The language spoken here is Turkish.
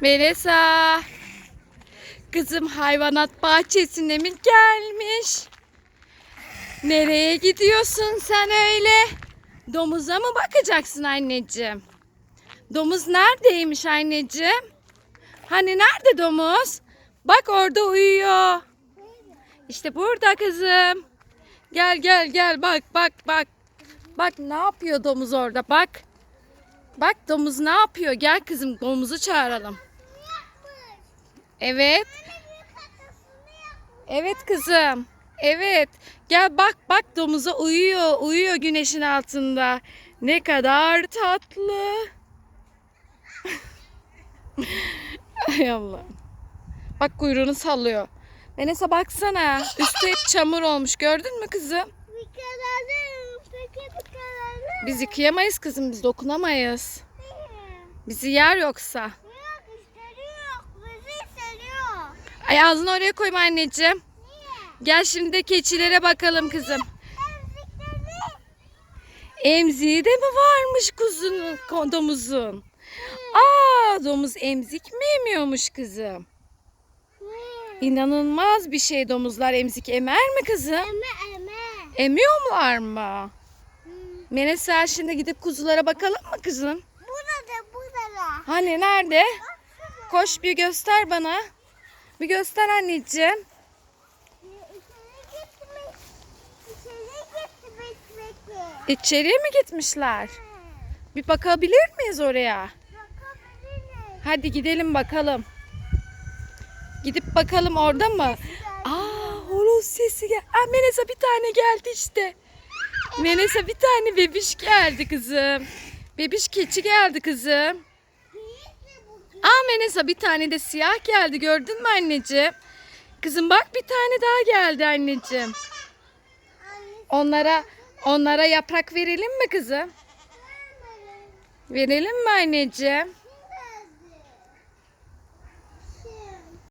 Melisa. Kızım hayvanat bahçesine mi gelmiş? Nereye gidiyorsun sen öyle? Domuza mı bakacaksın anneciğim? Domuz neredeymiş anneciğim? Hani nerede domuz? Bak orada uyuyor. İşte burada kızım. Gel gel gel bak bak bak. Bak ne yapıyor domuz orada bak. Bak domuz ne yapıyor? Gel kızım domuzu çağıralım. Evet. Evet kızım. Evet. Gel bak bak domuza uyuyor. Uyuyor güneşin altında. Ne kadar tatlı. Ay Allah. Bak kuyruğunu sallıyor. Venesa baksana. Üstü hep çamur olmuş. Gördün mü kızım? Biz yıkayamayız kızım. Biz dokunamayız. Bizi yer yoksa. Ay ağzını oraya koyma anneciğim. Niye? Gel şimdi de keçilere bakalım kızım. Emziği de mi varmış kuzunun, domuzun? Aa, domuz emzik mi emiyormuş kızım? İnanılmaz bir şey domuzlar emzik emer mi kızım? Eme eme. Emiyorlar mı? Hmm. Menesa şimdi gidip kuzulara bakalım mı kızım? Burada burada da. Hani nerede? Koş bir göster bana. Bir göster anneciğim. İçeriye mi gitmişler? Bir bakabilir miyiz oraya? Bakabiliriz. Hadi gidelim bakalım. Gidip bakalım orada mı? Aa, horoz sesi gel. Aa, Menesa bir tane geldi işte. Menesa bir tane bebiş geldi kızım. Bebiş keçi geldi kızım. Menesa bir tane de siyah geldi gördün mü anneciğim? Kızım bak bir tane daha geldi anneciğim. Onlara onlara yaprak verelim mi kızım? Verelim mi anneciğim?